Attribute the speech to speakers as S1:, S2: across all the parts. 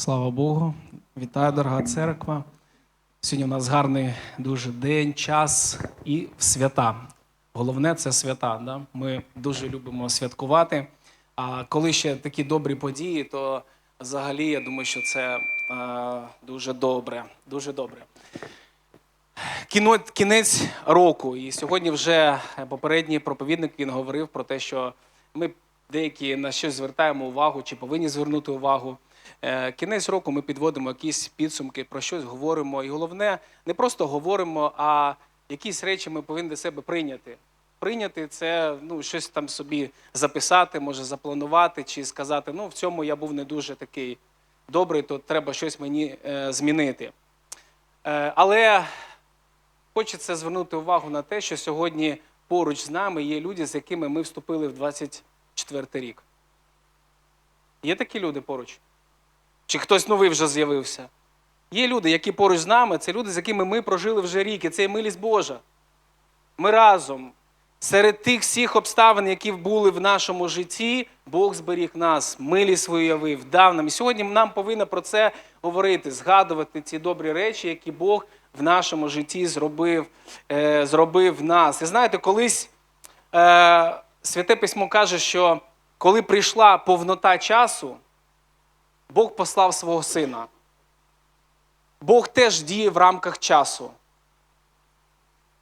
S1: Слава Богу. Вітаю, дорога церква. Сьогодні у нас гарний дуже день, час і свята. Головне це свята. Да? Ми дуже любимо святкувати. А коли ще такі добрі події, то взагалі я думаю, що це е, дуже добре. Дуже добре. Кіно, кінець року. І сьогодні вже попередній проповідник він говорив про те, що ми деякі на щось звертаємо увагу чи повинні звернути увагу. Е, Кінець року ми підводимо якісь підсумки, про щось говоримо. І головне, не просто говоримо, а якісь речі ми повинні для себе прийняти. Прийняти це ну, щось там собі записати, може запланувати, чи сказати, ну в цьому я був не дуже такий добрий, то треба щось мені е, змінити. Е, але Хочеться звернути увагу на те, що сьогодні поруч з нами є люди, з якими ми вступили в 24 рік. Є такі люди поруч? Чи хтось новий вже з'явився? Є люди, які поруч з нами, це люди, з якими ми прожили вже рік, і це є милість Божа. Ми разом. Серед тих всіх обставин, які були в нашому житті, Бог зберіг нас, милість свою явив, дав нам. І сьогодні нам повинно про це говорити, згадувати ці добрі речі, які Бог в нашому житті зробив, е, зробив нас. І знаєте, колись е, Святе Письмо каже, що коли прийшла повнота часу, Бог послав свого сина. Бог теж діє в рамках часу.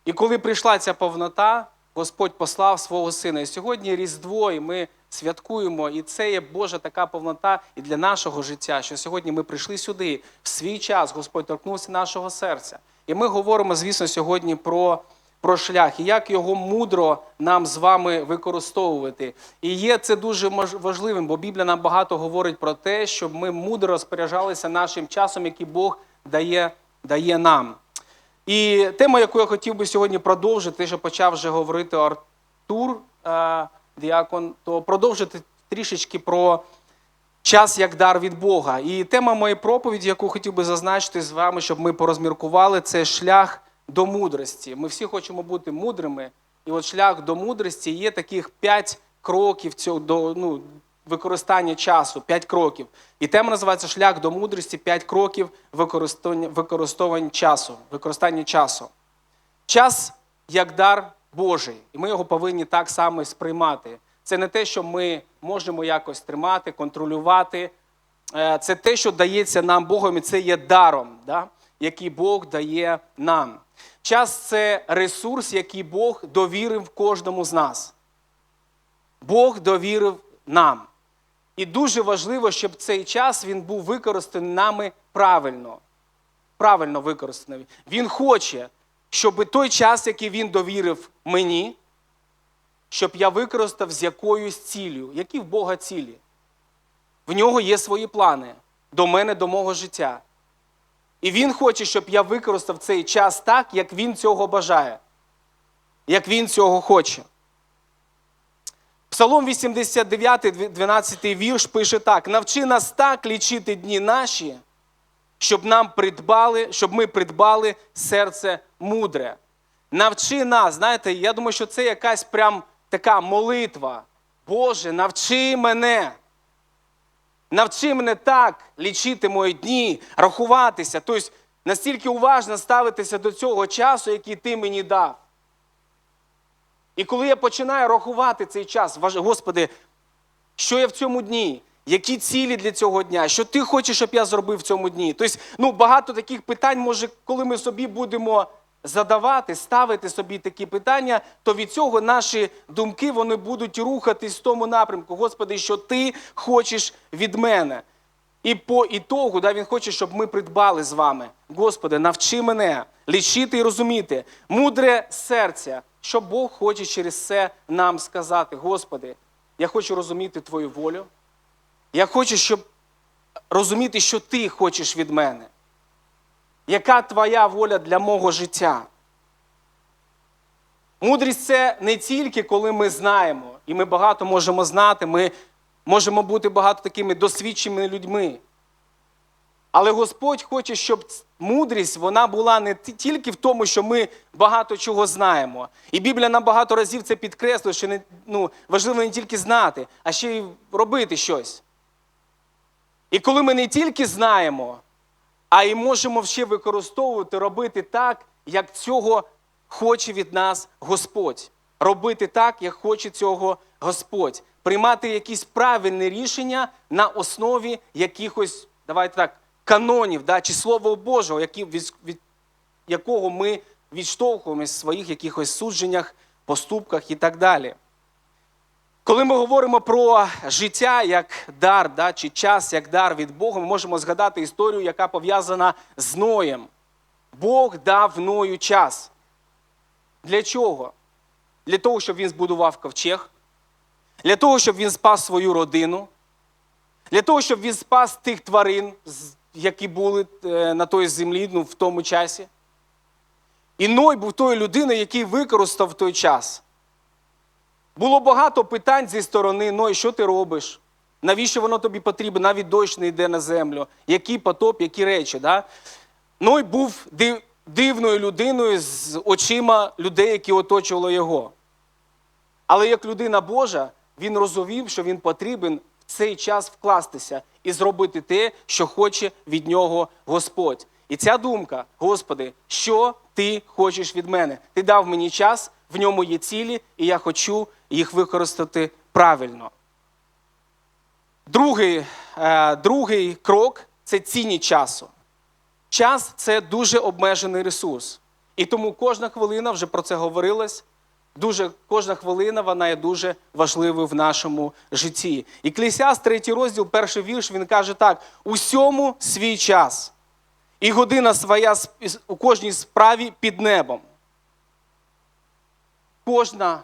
S1: І коли прийшла ця повнота, Господь послав свого сина. І сьогодні Різдво, і ми святкуємо, і це є Божа така повнота і для нашого життя, що сьогодні ми прийшли сюди, в свій час Господь торкнувся нашого серця. І ми говоримо, звісно, сьогодні про, про шлях і як його мудро нам з вами використовувати. І є це дуже важливим, бо Біблія нам багато говорить про те, щоб ми мудро розпоряджалися нашим часом, який Бог дає, дає нам. І тема, яку я хотів би сьогодні продовжити, що почав вже говорити Артур е, Діакон, то продовжити трішечки про час як дар від Бога. І тема моєї проповіді, яку хотів би зазначити з вами, щоб ми порозміркували, це шлях до мудрості. Ми всі хочемо бути мудрими, і от шлях до мудрості є таких п'ять кроків цього до ну, використання часу, п'ять кроків. І тема називається Шлях до мудрості, п'ять кроків використання, використовування часу, використання часу. Час як дар Божий, і ми його повинні так само сприймати. Це не те, що ми можемо якось тримати, контролювати. Е, Це те, що дається нам Богом, і це є даром, да? який Бог дає нам. Час це ресурс, який Бог довірив кожному з нас. Бог довірив нам. І дуже важливо, щоб цей час він був використаний нами правильно. Правильно використаний. Він хоче, щоб той час, який він довірив мені, щоб я використав з якоюсь ціллю. Які в Бога цілі? В нього є свої плани до мене, до мого життя. І він хоче, щоб я використав цей час так, як він цього бажає, як він цього хоче. Псалом 89, 12 вірш пише так: навчи нас так лічити дні наші, щоб нам придбали, щоб ми придбали серце мудре. Навчи нас, знаєте, я думаю, що це якась прям така молитва. Боже, навчи мене. Навчи мене так лічити мої дні, рахуватися, тобто настільки уважно ставитися до цього часу, який ти мені дав. І коли я починаю рахувати цей час, Господи, що я в цьому дні? Які цілі для цього дня? Що ти хочеш, щоб я зробив в цьому дні? Тобто, ну, багато таких питань, може, коли ми собі будемо задавати, ставити собі такі питання, то від цього наші думки вони будуть рухатись в тому напрямку. Господи, що ти хочеш від мене. І по ітогу да, він хоче, щоб ми придбали з вами. Господи, навчи мене лічити і розуміти, мудре серця, що Бог хоче через це нам сказати. Господи, я хочу розуміти Твою волю. Я хочу, щоб розуміти, що Ти хочеш від мене. Яка твоя воля для мого життя? Мудрість це не тільки коли ми знаємо, і ми багато можемо знати, ми можемо бути багато такими досвідченими людьми. Але Господь хоче, щоб мудрість вона була не тільки в тому, що ми багато чого знаємо. І Біблія нам багато разів це підкреслює, що не, ну, важливо не тільки знати, а ще й робити щось. І коли ми не тільки знаємо, а й можемо ще використовувати, робити так, як цього хоче від нас Господь. Робити так, як хоче цього Господь. Приймати якісь правильні рішення на основі якихось, давайте так, канонів, да, чи Слова Божого, які, від, від якого ми відштовхуємося в своїх якихось судженнях, поступках і так далі. Коли ми говоримо про життя як дар, да, чи час як дар від Бога, ми можемо згадати історію, яка пов'язана з Ноєм. Бог дав Ною час. Для чого? Для того, щоб він збудував ковчег, для того, щоб він спас свою родину, для того, щоб він спас тих тварин, які були е, на той землі ну, в тому часі. І Ной був тою людиною, який використав той час. Було багато питань зі сторони Ной, що ти робиш? Навіщо воно тобі потрібно? Навіть дощ не йде на землю. Який потоп, які речі. Да? Ной був дивною людиною з очима людей, які оточували його. Але як людина Божа, він розумів, що він потрібен в цей час вкластися і зробити те, що хоче від нього Господь. І ця думка, Господи, що ти хочеш від мене? Ти дав мені час, в ньому є цілі, і я хочу їх використати правильно. Другий, е, другий крок це цінність часу. Час це дуже обмежений ресурс. І тому кожна хвилина, вже про це говорилось, дуже, кожна хвилина вона є дуже важливою в нашому житті. І Клісяс, третій розділ, перший вірш, він каже так: усьому свій час, і година своя у кожній справі під небом. Кожна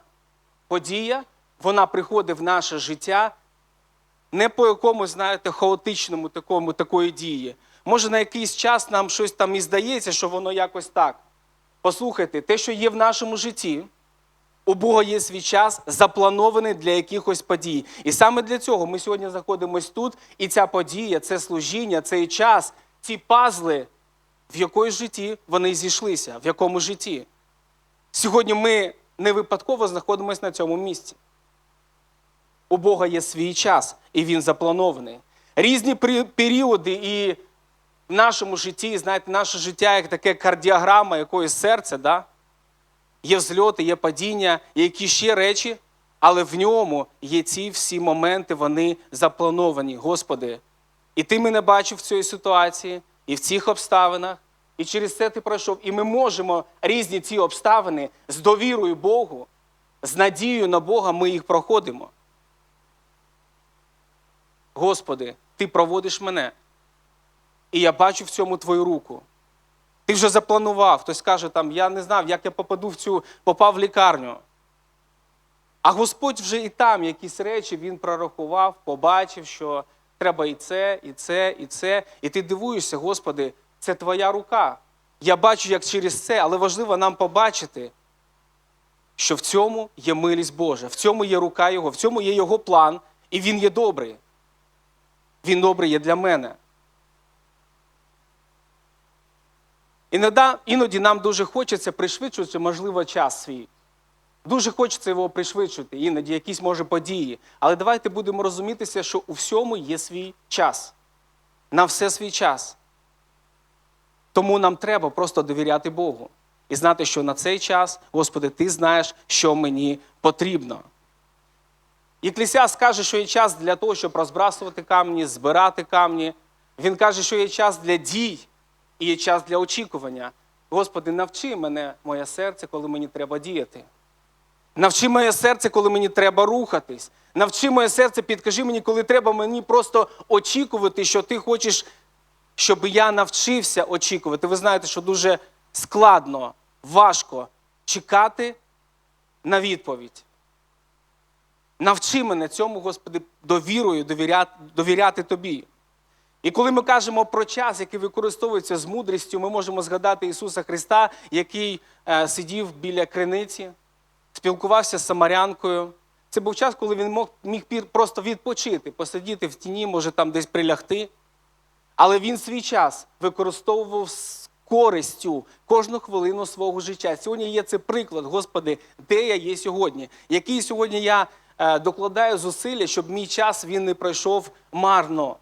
S1: подія, вона приходить в наше життя не по якомусь, знаєте, хаотичному такому, такої дії. Може, на якийсь час нам щось там і здається, що воно якось так. Послухайте, те, що є в нашому житті, у Бога є свій час, запланований для якихось подій. І саме для цього ми сьогодні знаходимося тут, і ця подія, це служіння, цей час, ці пазли, в якоїсь житті вони зійшлися, в якому житті. Сьогодні ми не випадково знаходимося на цьому місці. У Бога є свій час, і він запланований. Різні періоди і в нашому житті, знаєте, наше життя як таке кардіограма якоїсь серця, да? є взльоти, є падіння, є які ще речі, але в ньому є ці всі моменти, вони заплановані. Господи, і ти мене бачив в цій ситуації, і в цих обставинах, і через це ти пройшов. І ми можемо різні ці обставини з довірою Богу, з надією на Бога ми їх проходимо. Господи, Ти проводиш мене, і я бачу в цьому Твою руку. Ти вже запланував. Хтось каже, там, я не знав, як я попаду в цю, попав в лікарню. А Господь вже і там якісь речі Він прорахував, побачив, що треба і це, і це, і це. І ти дивуєшся, Господи, це Твоя рука. Я бачу, як через це, але важливо нам побачити, що в цьому є милість Божа, в цьому є рука Його, в цьому є Його план, і Він є добрий. Він добрий є для мене. Іноді, нам дуже хочеться пришвидшувати, можливо, час свій. Дуже хочеться його пришвидшити, іноді якісь може події. Але давайте будемо розумітися, що у всьому є свій час. На все свій час. Тому нам треба просто довіряти Богу і знати, що на цей час, Господи, Ти знаєш, що мені потрібно. Єклісіас каже, що є час для того, щоб розбрасувати камні, збирати камні. Він каже, що є час для дій і є час для очікування. Господи, навчи мене, моє серце, коли мені треба діяти. Навчи моє серце, коли мені треба рухатись. Навчи моє серце, підкажи мені, коли треба мені просто очікувати, що ти хочеш, щоб я навчився очікувати. Ви знаєте, що дуже складно, важко чекати на відповідь. Навчи мене цьому, Господи, довірою довіряти, довіряти Тобі. І коли ми кажемо про час, який використовується з мудрістю, ми можемо згадати Ісуса Христа, який е, сидів біля криниці, спілкувався з самарянкою. Це був час, коли він мог, міг просто відпочити, посидіти в тіні, може там десь прилягти. Але він свій час використовував з користю кожну хвилину свого життя. Сьогодні є це приклад, Господи, де я є сьогодні, який сьогодні я е, докладаю зусилля, щоб мій час він не пройшов марно.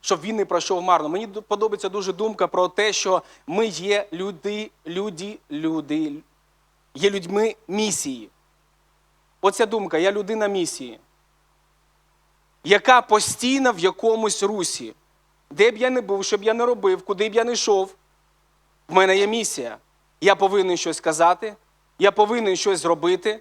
S1: щоб він не пройшов марно. Мені подобається дуже думка про те, що ми є люди, люди, люди, є людьми місії. Оця думка, я людина місії, яка постійно в якомусь русі. Де б я не був, що б я не робив, куди б я не йшов, в мене є місія. Я повинен щось сказати, я повинен щось зробити.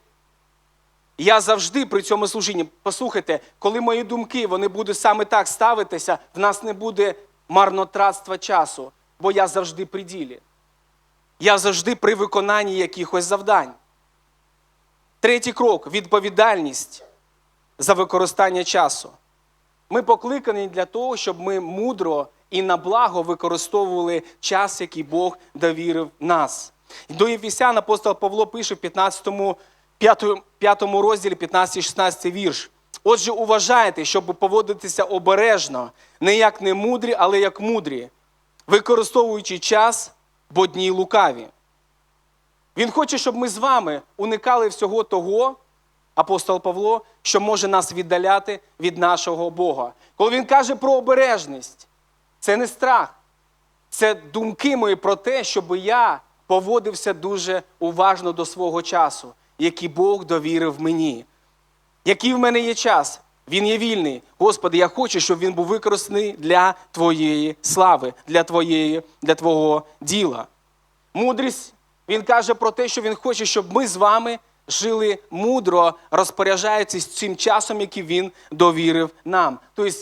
S1: Я завжди при цьому служінні, послухайте, коли мої думки вони будуть саме так ставитися, в нас не буде марнотратства часу, бо я завжди при ділі. Я завжди при виконанні якихось завдань. Третій крок відповідальність за використання часу. Ми покликані для того, щоб ми мудро і на благо використовували час, який Бог довірив нас. До Єфісян апостол Павло пише в 15, 5, 5 розділі, 15-16 вірш. Отже, уважайте, щоб поводитися обережно, не як не мудрі, але як мудрі, використовуючи час, бо дні лукаві. Він хоче, щоб ми з вами уникали всього того, апостол Павло, що може нас віддаляти від нашого Бога. Коли він каже про обережність, це не страх, це думки мої про те, щоб я поводився дуже уважно до свого часу, який Бог довірив мені. Який в мене є час? Він є вільний. Господи, я хочу, щоб він був використаний для Твоєї слави, для Твоєї, для Твого діла. Мудрість, він каже про те, що він хоче, щоб ми з вами жили мудро, розпоряджаючись цим часом, який він довірив нам. Тобто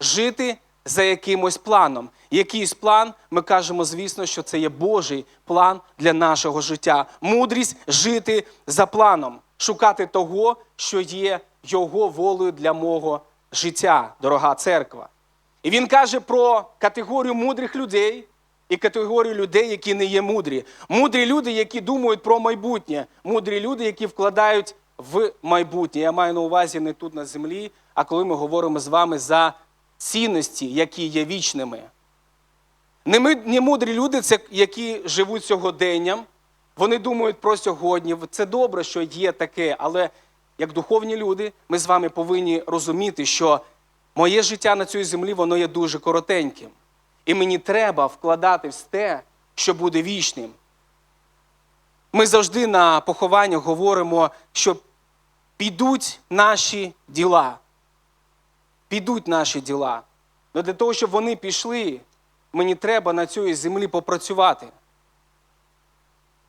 S1: жити за якимось планом. Якийсь план, ми кажемо, звісно, що це є Божий план для нашого життя. Мудрість жити за планом, шукати того, що є Його волею для мого життя, дорога церква. І він каже про категорію мудрих людей і категорію людей, які не є мудрі. Мудрі люди, які думають про майбутнє, мудрі люди, які вкладають в майбутнє. Я маю на увазі не тут на землі, а коли ми говоримо з вами за цінності, які є вічними. Не ми- не мудрі люди, це які живуть сьогоденням. Вони думають про сьогодні. Це добре, що є таке, але як духовні люди, ми з вами повинні розуміти, що моє життя на цій землі воно є дуже коротеньким. І мені треба вкладати в те, що буде вічним. Ми завжди на похованнях говоримо, що підуть наші діла. Підуть наші діла. Але для того, щоб вони пішли, мені треба на цій землі попрацювати.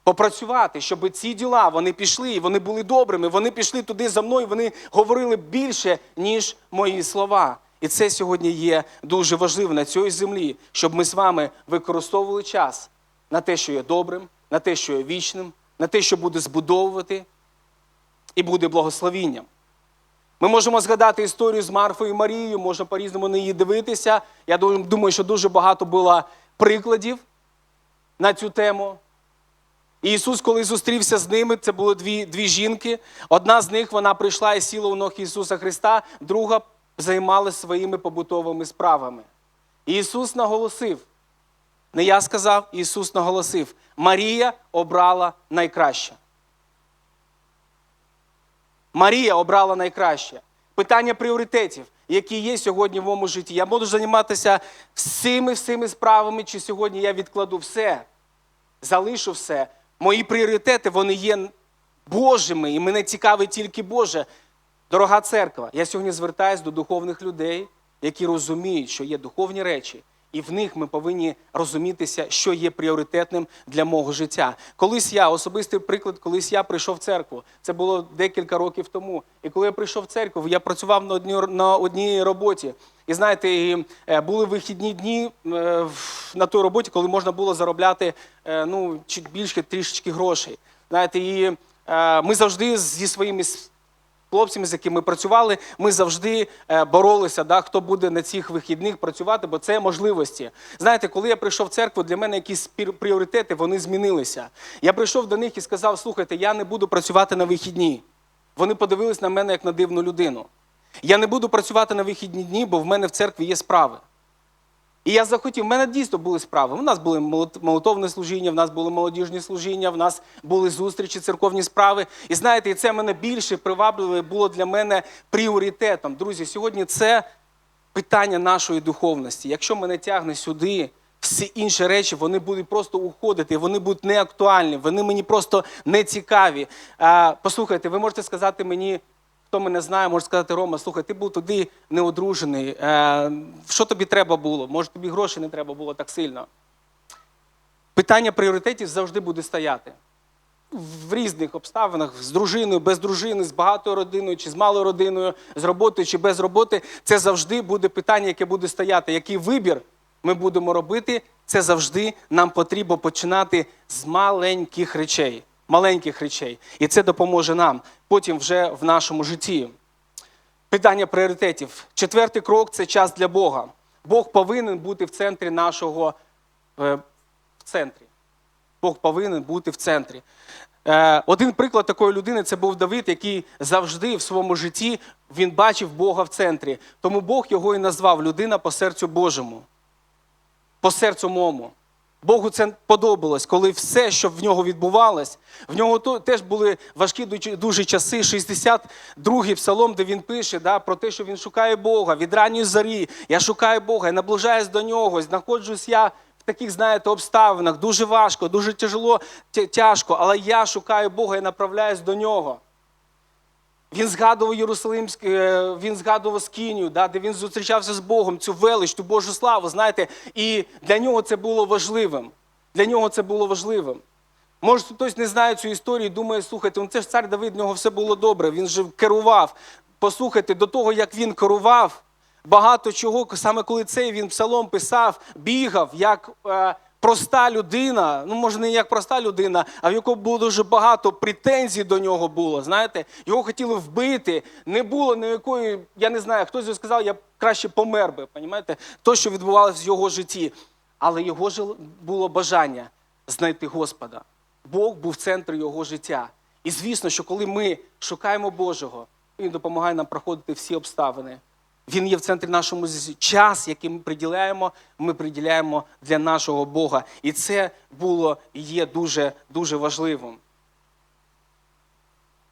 S1: Попрацювати, щоб ці діла вони пішли, і вони були добрими. Вони пішли туди за мною, вони говорили більше, ніж мої слова. І це сьогодні є дуже важливо на цій землі, щоб ми з вами використовували час на те, що є добрим, на те, що є вічним, на те, що буде збудовувати і буде благословінням. Ми можемо згадати історію з Марфою і Марією, можна по-різному на її дивитися. Я думаю, що дуже багато було прикладів на цю тему. І Ісус, коли зустрівся з ними, це були дві, дві жінки. Одна з них вона прийшла і сіла у ног Ісуса Христа, друга займалася своїми побутовими справами. І Ісус наголосив, не я сказав, Ісус наголосив, Марія обрала найкраще. Марія обрала найкраще. Питання пріоритетів, які є сьогодні в моєму житті. Я буду займатися всіми всіми справами, чи сьогодні я відкладу все, залишу все. Мої пріоритети вони є Божими, і мене цікавить тільки Боже. Дорога церква, я сьогодні звертаюсь до духовних людей, які розуміють, що є духовні речі, і в них ми повинні розумітися, що є пріоритетним для мого життя. Колись я, особистий приклад, колись я прийшов в церкву. Це було декілька років тому. І коли я прийшов в церкву, я працював на одній, на одній роботі. І знаєте, і, е, були вихідні дні е, на той роботі, коли можна було заробляти е, ну, чуть більше трішечки грошей. Знаєте, і ми завжди зі своїми хлопцями, з якими ми працювали, ми завжди е, боролися, да, хто буде на цих вихідних працювати, бо це можливості. Знаєте, коли я прийшов в церкву, для мене якісь пріоритети вони змінилися. Я прийшов до них і сказав: слухайте, я не буду працювати на вихідні. Вони подивились на мене як на дивну людину. Я не буду працювати на вихідні дні, бо в мене в церкві є справи. І я захотів, в мене дійсно були справи. У нас були молот- молитовне служіння, в нас були молодіжні служіння, в нас були зустрічі, церковні справи. І знаєте, це мене більше привабливо було для мене пріоритетом. Друзі, сьогодні це питання нашої духовності. Якщо мене тягне сюди, всі інші речі вони будуть просто уходити, вони будуть неактуальні, вони мені просто не цікаві. Послухайте, ви можете сказати мені, хто мене знає, може сказати, Рома, слухай, ти був туди неодружений. Е, що тобі треба було? Може, тобі грошей не треба було так сильно. Питання пріоритетів завжди буде стояти в різних обставинах з дружиною, без дружини, з багатою родиною чи з малою родиною, з роботою чи без роботи. Це завжди буде питання, яке буде стояти. Який вибір ми будемо робити? Це завжди нам потрібно починати з маленьких речей. Маленьких речей. І це допоможе нам потім вже в нашому житті. Питання пріоритетів. Четвертий крок це час для Бога. Бог повинен бути в центрі нашого е, в центрі. Бог повинен бути в центрі. Е, один приклад такої людини це був Давид, який завжди в своєму житті він бачив Бога в центрі. Тому Бог його і назвав людина по серцю Божому, по серцю мому. Богу це подобалось, коли все, що в нього відбувалось, в нього теж були важкі дуже часи. 62-й псалом, де він пише да, про те, що він шукає Бога від ранньої зарі. Я шукаю Бога, я наближаюсь до нього, знаходжусь я в таких, знаєте, обставинах. Дуже важко, дуже тяжело, тяжко, але я шукаю Бога і направляюсь до нього. Він згадував Єрусалимськ, е, він згадував Скинію, да, де він зустрічався з Богом, цю велич, ту Божу славу, знаєте, і для нього це було важливим. Для нього це було важливим. Може, хтось не знає цю історію, і думає, слухайте, ну це ж цар Давид, в нього все було добре, він же керував. Послухайте, до того, як він керував, багато чого, саме коли цей він псалом писав, бігав, як е, проста людина, ну може не як проста людина, а в якого було дуже багато претензій до нього було. Знаєте, його хотіли вбити. Не було ніякої, я не знаю, хтось сказав, я краще помер би. Понімаєте? То, що відбувалося в його житті. Але його жил- було бажання знайти Господа. Бог був в центрі його життя. І звісно, що коли ми шукаємо Божого, він допомагає нам проходити всі обставини. Він є в центрі нашому час, який ми приділяємо, ми приділяємо для нашого Бога. І це було і є дуже дуже важливим.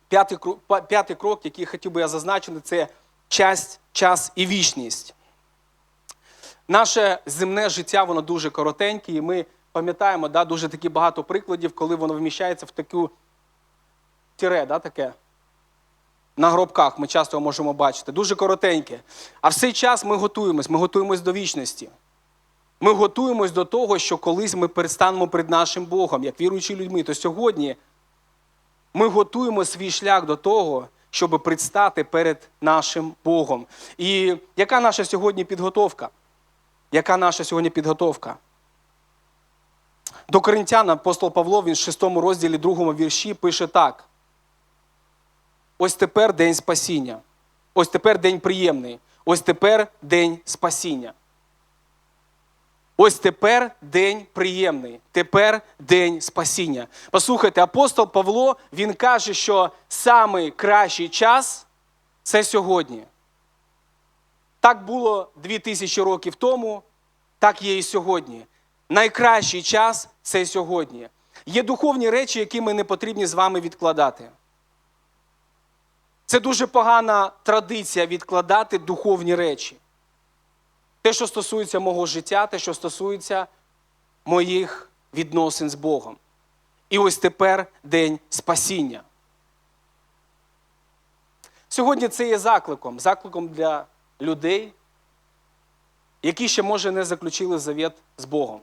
S1: П'ятий крок, п'ятий крок, який хотів би я зазначити, це час, час і вічність. Наше земне життя, воно дуже коротеньке, і ми пам'ятаємо да, дуже такі багато прикладів, коли воно вміщається в таку тіре, да, таке. На гробках ми часто його можемо бачити. Дуже коротеньке. А в цей час ми готуємось, ми готуємось до вічності. Ми готуємось до того, що колись ми перестанемо перед нашим Богом, як віруючі людьми. То сьогодні ми готуємо свій шлях до того, щоб предстати перед нашим Богом. І яка наша сьогодні підготовка? Яка наша сьогодні підготовка? До Коринтян апостол Павло, він в 6 розділі 2 вірші пише так. Ось тепер день спасіння. Ось тепер день приємний. Ось тепер день спасіння. Ось тепер день приємний. Тепер день спасіння. Послухайте, апостол Павло він каже, що самий кращий час це сьогодні. Так було дві тисячі років тому, так є і сьогодні. Найкращий час це сьогодні. Є духовні речі, які ми не потрібні з вами відкладати. Це дуже погана традиція відкладати духовні речі. Те, що стосується мого життя, те, що стосується моїх відносин з Богом. І ось тепер день спасіння. Сьогодні це є закликом, закликом для людей, які ще, може, не заключили завіт з Богом.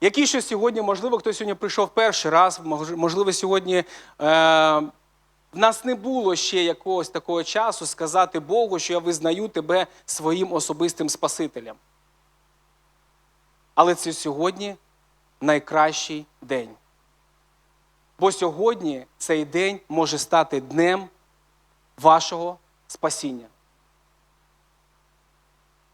S1: Які ще сьогодні, можливо, хтось сьогодні прийшов перший раз, можливо, сьогодні е, в нас не було ще якогось такого часу сказати Богу, що я визнаю тебе своїм особистим Спасителем. Але це сьогодні найкращий день. Бо сьогодні цей день може стати днем вашого спасіння.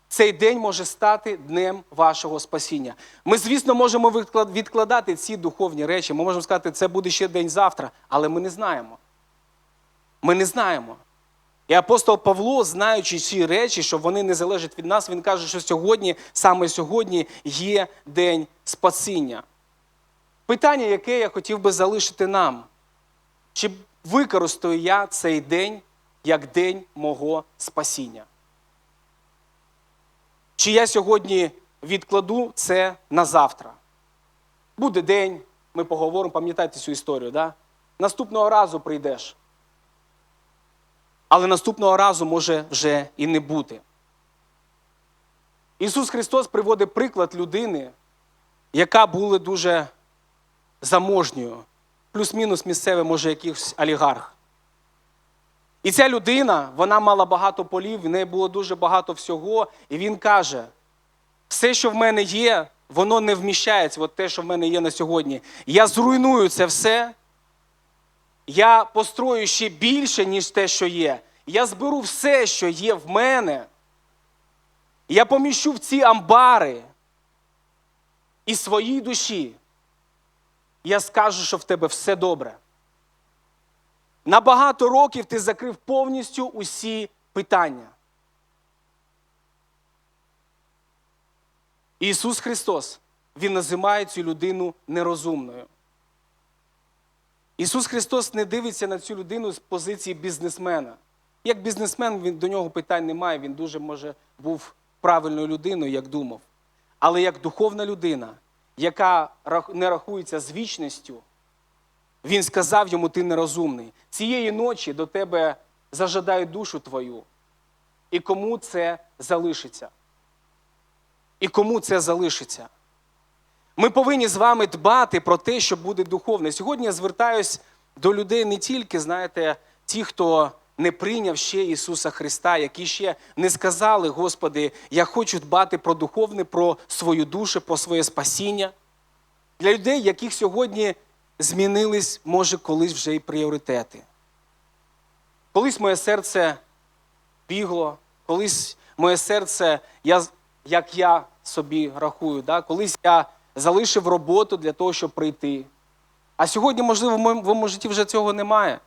S1: Цей день може стати днем вашого спасіння. Ми, звісно, можемо відкладати ці духовні речі. Ми можемо сказати, це буде ще день завтра, але ми не знаємо. Ми не знаємо. І апостол Павло, знаючи ці речі, що вони не залежать від нас, він каже, що сьогодні, саме сьогодні, є день спасіння. Питання, яке я хотів би залишити нам: чи використаю я цей день як день мого спасіння? чи я сьогодні відкладу це на завтра. Буде день, ми поговоримо, пам'ятайте цю історію, да? наступного разу прийдеш. Але наступного разу може вже і не бути. Ісус Христос приводить приклад людини, яка була дуже заможньою, плюс-мінус місцевий, може, якийсь олігарх. І ця людина, вона мала багато полів, в неї було дуже багато всього, і він каже: все, що в мене є, воно не вміщається, от те, що в мене є на сьогодні. Я зруйную це все, я построю ще більше, ніж те, що є. Я зберу все, що є в мене. Я поміщу в ці амбари і своїй душі. Я скажу, що в тебе все добре. На багато років ти закрив повністю усі питання. Ісус Христос, Він називає цю людину нерозумною. Ісус Христос не дивиться на цю людину з позиції бізнесмена. Як бізнесмен, він, до нього питань немає, він дуже, може, був правильною людиною, як думав. Але як духовна людина, яка не рахується з вічністю, він сказав йому, ти нерозумний. Цієї ночі до тебе зажадають душу твою. І кому це залишиться? І кому це залишиться? Ми повинні з вами дбати про те, що буде духовне. Сьогодні я звертаюсь до людей не тільки, знаєте, ті, хто не прийняв ще Ісуса Христа, які ще не сказали, Господи, я хочу дбати про духовне, про свою душу, про своє спасіння. Для людей, яких сьогодні змінились, може, колись вже і пріоритети. Колись моє серце бігло, колись моє серце, я, як я собі рахую, да? колись я залишив роботу для того, щоб прийти. А сьогодні, можливо, в моєму житті вже цього немає.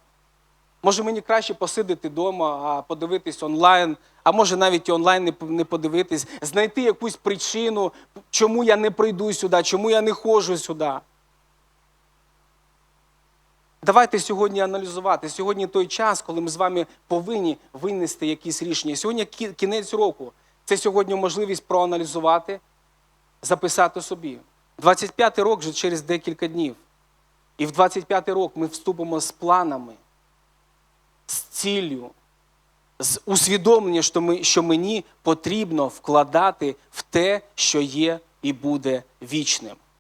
S1: Може, мені краще посидіти вдома, а подивитись онлайн, а може навіть і онлайн не подивитись, знайти якусь причину, чому я не прийду сюди, чому я не ходжу сюди. Давайте сьогодні аналізувати. Сьогодні той час, коли ми з вами повинні винести якісь рішення. Сьогодні кінець року. Це сьогодні можливість проаналізувати, записати собі. 25-й рок вже через декілька днів. І в 25-й рок ми вступимо з планами, з ціллю, з усвідомленням, що, ми, що мені потрібно вкладати в те, що є і буде вічним.